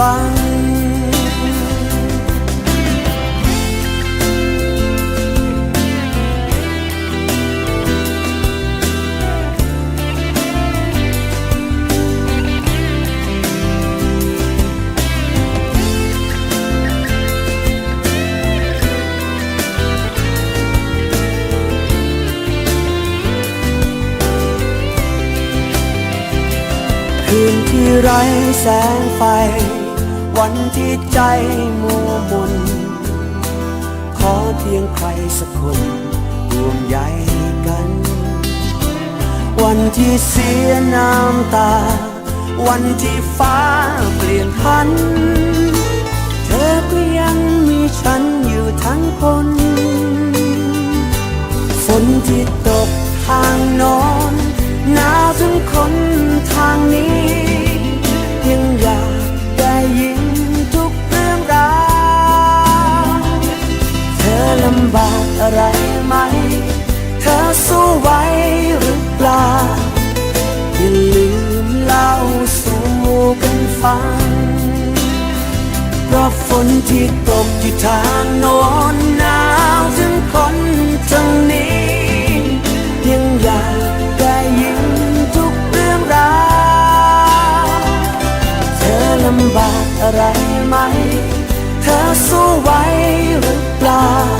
ฟัง คืนที่ไร้แสงไฟ วันที่ใจมัวมน ขอเพียงใครสักคนห่วงใยกัน วันที่เสียน้ำตา วันที่ฟ้าเปลี่ยนพัน เธอก็ยังมีฉันอยู่ทั้งคน ฝนที่ตกทางำบากอะไรไหม เธอสู้ไหวหรือเปล่า อย่าลืมเล่าสู่กันฟังเพราะฝนที่ตกที่ทางโน้นหนาวถึงคนทางนี้ ยังอยากได้ยินทุกเรื่องราวเธอลำบากอะไรไหม เธอสู้ไหวหรือเปล่า